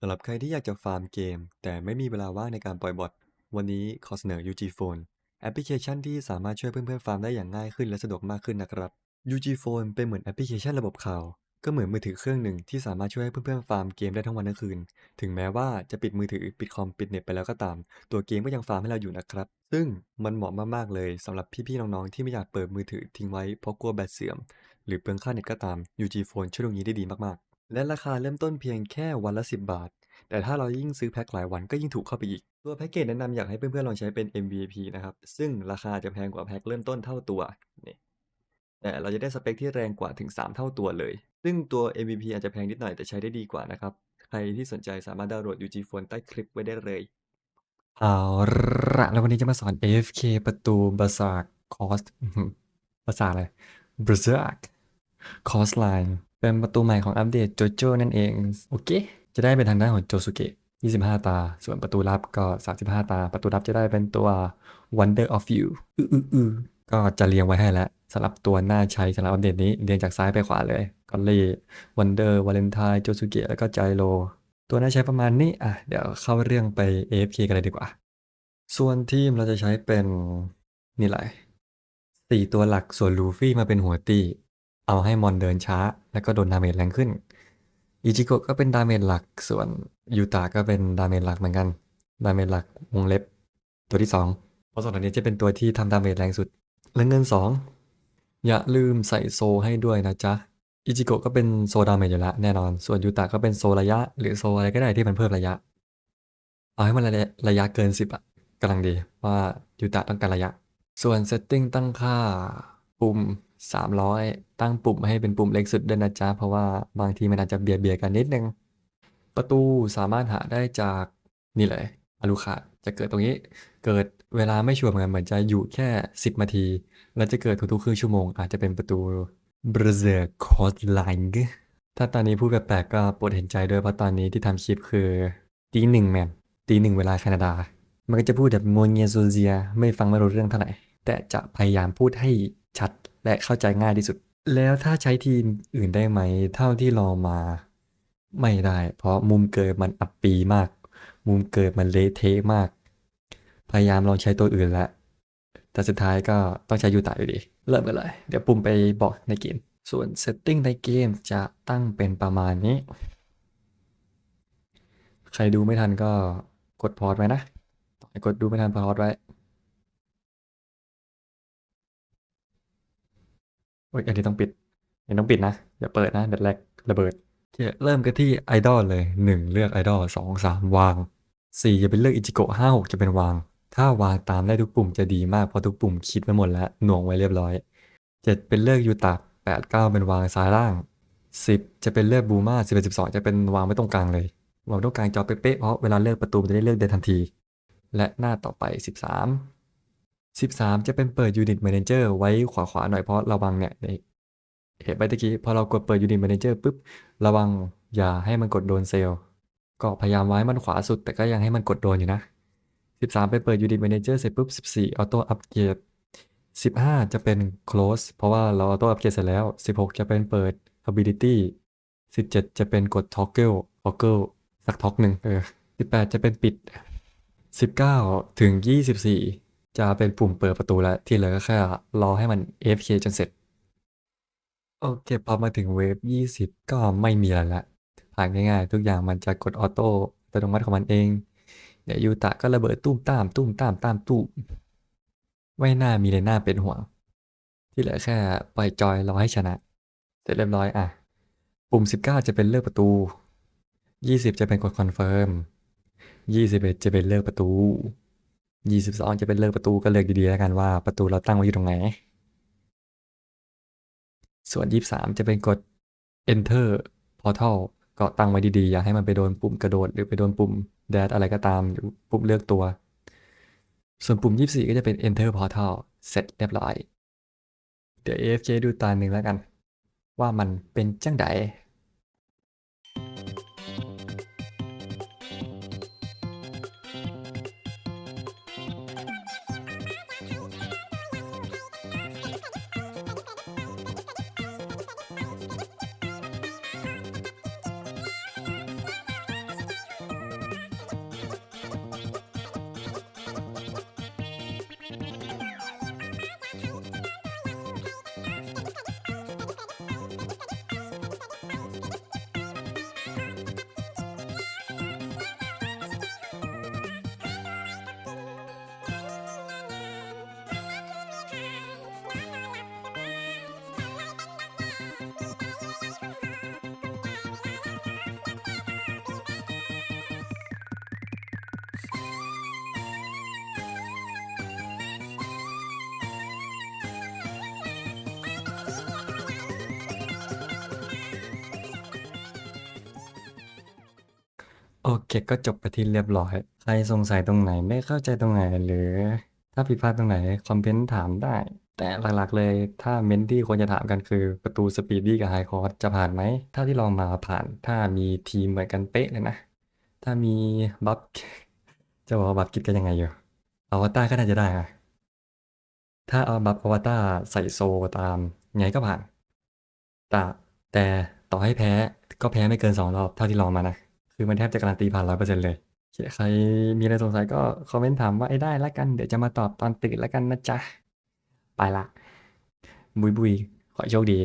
สำหรับใครที่อยากจะฟาร์มเกม แต่ไม่มีเวลาว่างในการปล่อยบอทวันนี้ขอเสนอ UG Phone แอปพลิเคชันที่สามารถช่วยเพื่อนๆฟาร์มได้อย่างง่ายขึ้นและสะดวกมากขึ้นนะครับ UG Phone เป็นเหมือนแอปพลิเคชันระบบข่าว ก็เหมือนมือถือเครื่องหนึ่งที่สามารถช่วยให้เพื่อนๆฟาร์มเกมได้ทั้งวันทั้งคืน ถึงแม้ว่าจะปิดมือถือปิดคอมปิดเน็ตไปแล้วก็ตาม ตัวเกมก็ยังฟาร์มให้เราอยู่นะครับ ซึ่งมันเหมาะมากๆเลยสำหรับพี่ๆน้องๆที่ไม่อยากเปิดมือถือทิ้งไว้เพราะกลัวแบตเสื่อม หรือเปลืองค่าเน็ตก็ตาม UG Phone ช่วยตรงนี้ได้ดีมากๆ และราคาเริ่มต้นเพียงแค่วันละ 10 บาท แต่ถ้าเรายิ่งซื้อแพ็คหลายวันก็ยิ่งถูกเข้าไปอีก ตัวแพ็กเกจแนะนำอยากให้เพื่อนๆลองใช้เป็น MVP นะครับ ซึ่งราคาจะแพงกว่าแพ็คเริ่มต้นเท่าตัวนี่แต่เราจะได้สเปคที่แรงกว่าถึง 3 เท่าตัวเลย ซึ่งตัว MVP อาจจะแพงนิดหน่อยแต่ใช้ได้ดีกว่านะครับ ใครที่สนใจสามารถดาวน์โหลด UG Phone ใต้คลิปไว้ได้เลย เอาละแล้ววันนี้จะมาสอน AFK ประตูบาซาร์คอสภาษาอะไรบาซาร์คอสไลน์ เป็นประตูใหม่ของอัปเดตโจโจนั่นเอง โอเค จะได้เป็นทางด้านของโจสุเกะ25 ตา ส่วนประตูลับก็ 35 ตา ประตูลับจะได้เป็นตัว Wonder of You อืออืออือก็จะเรียงไว้ให้แล้วสำหรับตัวหน้าใช้สำหรับอัปเดตนี้ เรียงจากซ้ายไปขวาเลยกอลลี่วันเดอร์วาเลนไทน์โจสุเกะแล้วก็ไจโรตัวน่าใช้ประมาณนี้อะเดี๋ยวเข้าเรื่องไป AFK กันเลยดีกว่า ส่วนทีมเราจะใช้เป็นนี่แหละสี่ตัวหลักส่วนลูฟี่มาเป็นหัวตี เอาให้มอนเดินช้า แล้วก็โดนดาเมจแรงขึ้น อิจิโกะก็เป็นดาเมจหลัก ส่วนยูตะก็เป็นดาเมจหลักเหมือนกัน ดาเมจหลักวงเล็บ ตัวที่สองเพราะสองตัวนี้จะเป็นตัวที่ทำดาเมจแรงสุด และเงินสองอย่าลืมใส่โซให้ด้วยนะจ๊ะ อิจิโกะก็เป็นโซดาเมจอยู่แล้วแน่นอน ส่วนยูตะก็เป็นโซระยะ หรือโซอะไรก็ได้ที่มันเพิ่มระยะ เอาให้มันระยะระยะเกิน 10อะกำลังดีว่ายูตะต้องการระยะ ส่วนเซตติ้งตั้งค่าปุ่ม 300ตั้งปุ่มให้เป็นปุ่มเล็กสุดด้วยนะจ๊ะ เพราะว่าบางทีมันอาจจะเบียดเบียดกันนิดนึง ประตูสามารถหาได้จากนี่เลยอลูคาจะเกิดตรงนี้ เกิดเวลาไม่ชัวร์เหมือนกันเหมือนจะอยู่แค่ 10นาที แล้วจะเกิดทุกๆครึ่งชั่วโมง อาจจะเป็นประตู b r a z e r c o s t l i n e ถ้าตอนนี้พูดแปลกๆก็ปรดเห็นใจด้วยเพราะตอนนี้ที่ทำคลิปคือตีหนึ่งแมนตีหนึ่งเวลาแคนาดา มันก็จะพูดแบบโมเนียโซเซีย ไม่ฟังไม่รู้เรื่องเท่าไหร่ แต่จะพยายามพูดให้ชัด และเข้าใจง่ายที่สุด แล้วถ้าใช้ทีมอื่นได้ไหม เท่าที่ลองมา ไม่ได้ เพราะมุมเกิดมันอับปีมาก มุมเกิดมันเละเทะมาก พยายามลองใช้ตัวอื่นแล้วแต่สุดท้ายก็ต้องใช้ยูตะอยู่ดี เริ่มกันเลย เดี๋ยวปุ่มไปบอกในเกม ส่วนเซตติ้งในเกมจะตั้งเป็นประมาณนี้ ใครดูไม่ทันก็กดพอดไว้นะ กดดูไม่ทันพอดไว้ อ้ยอันนี้ต้องปิดอันนี้ต้องปิดนะอย่าเปิดนะเด็ดแรกระเบิดเคเริ่มกันที่ไอดอลเลยหนึ่งเลือกไอดอลสองสามวางสี่จะเป็นเลือกอิจิโกะห้าหกจะเป็นวาง ถ้าวางตามได้ทุกปุ่มจะดีมากเพราะทุกปุ่มคิดไว้หมดแล้วหน่วงไว้เรียบร้อยเจ็ดเป็นเลือกยูตะแปดเก้าเป็นวางซ้ายล่างสิบจะเป็นเลือกบูมาสิบเอ็ดสิบสองจะเป็นวางไว้ตรงกลางเลยวางตรงกลางจอเป๊ะๆเพราะเวลาเลือกประตูจะได้เลือกได้ทันที และหน้าต่อไป13 13 จะเป็นเปิด Unit Manager ไว้ขวาๆหน่อยเพราะระวังเนี่ยเห็นไปตะกี้พอเรากดเปิด Unit Manager ปุ๊บ ระวังอย่าให้มันกดโดนเซลล์ ก็พยายามไว้มันขวาสุด แต่ก็ยังให้มันกดโดนอยู่นะ 13 ไปเปิด Unit Manager เสร็จปุ๊บ 14 Auto Upgrade 15 จะเป็น Close เพราะว่าเรา Auto Upgrade เสร็จแล้ว 16 จะเป็นเปิด Ability 17 จะเป็นกด Toggle Toggle สักท็อกหนึ่งเออ18 จะเป็นปิด 19 ถึง 24 จะเป็นปุ่มเปิดประตูแล้ว ที่เหลือก็แค่รอให้มัน AFK จนเสร็จ โอเคพอมาถึงเวฟ 20 ก็ไม่มีอะไรละผ่านง่ายๆ ทุกอย่างมันจะกดออโต้อัตโนมัติของมันเอง เดี๋ยวยูตะก็ระเบิดตุ้มตามตุ้มตามตามตุ้มไม่น่ามีเลยน่าเป็นห่วง ที่เหลือแค่ปล่อยจอยรอให้ชนะ เสร็จเรียบร้อยอะ ปุ่ม 19 จะเป็นเลือกประตู 20 จะเป็นกดคอนเฟิร์มยี่สิบเอ็ดจะเป็นเลือกประตู ยี่สิบสองจะเป็นเลือกประตูก็เลือกดีๆแล้วกันว่าประตูเราตั้งไว้อยู่ตรงไหน ส่วนยี่สามจะเป็นกด enter portal ก็ตั้งไว้ดีๆ อย่าให้มันไปโดนปุ่มกระโดดหรือไปโดนปุ่ม dash อะไรก็ตามหรือปุ่มเลือกตัว ส่วนปุ่ม 24 ก็จะเป็น enter portal เสร็จเรียบร้อย เดี๋ยว AFK ดูตาหนึ่งแล้วกัน ว่ามันเป็นจังได โอเค ก็จบไปที่เรียบร้อย ใครสงสัยตรงไหนไม่เข้าใจตรงไหนหรือ ถ้าผิดพลาดตรงไหนคอมเมนต์ถามได้ แต่หลักๆเลยถ้าเมนที่ควรจะถามกันคือประตูสปีดดี้กับไฮคอร์สจะผ่านไหมเท่าที่ลองมาผ่าน ถ้ามีทีมเหมือนกันเป๊ะเลยนะ ถ้ามีบัฟจะบอกบัฟกิดกันยังไงอยู่อวตารก็น่าจะได้อะถ้าเอาบัฟอวตารใส่โซตามไงก็ผ่าน แต่แต่ต่อให้แพ้ก็แพ้ไม่เกินสองรอบเท่าที่ลองมานะ คือมันแทบจะการันตีผ่านร้อยเปอร์เซ็นต์เลยใครมีอะไรสงสัยก็คอมเมนต์ถามว่าไอ้ได้แล้วกัน เดี๋ยวจะมาตอบตอนตื่นแล้วกันนะจ๊ะ ไปละ บุยบุยขอโชคดี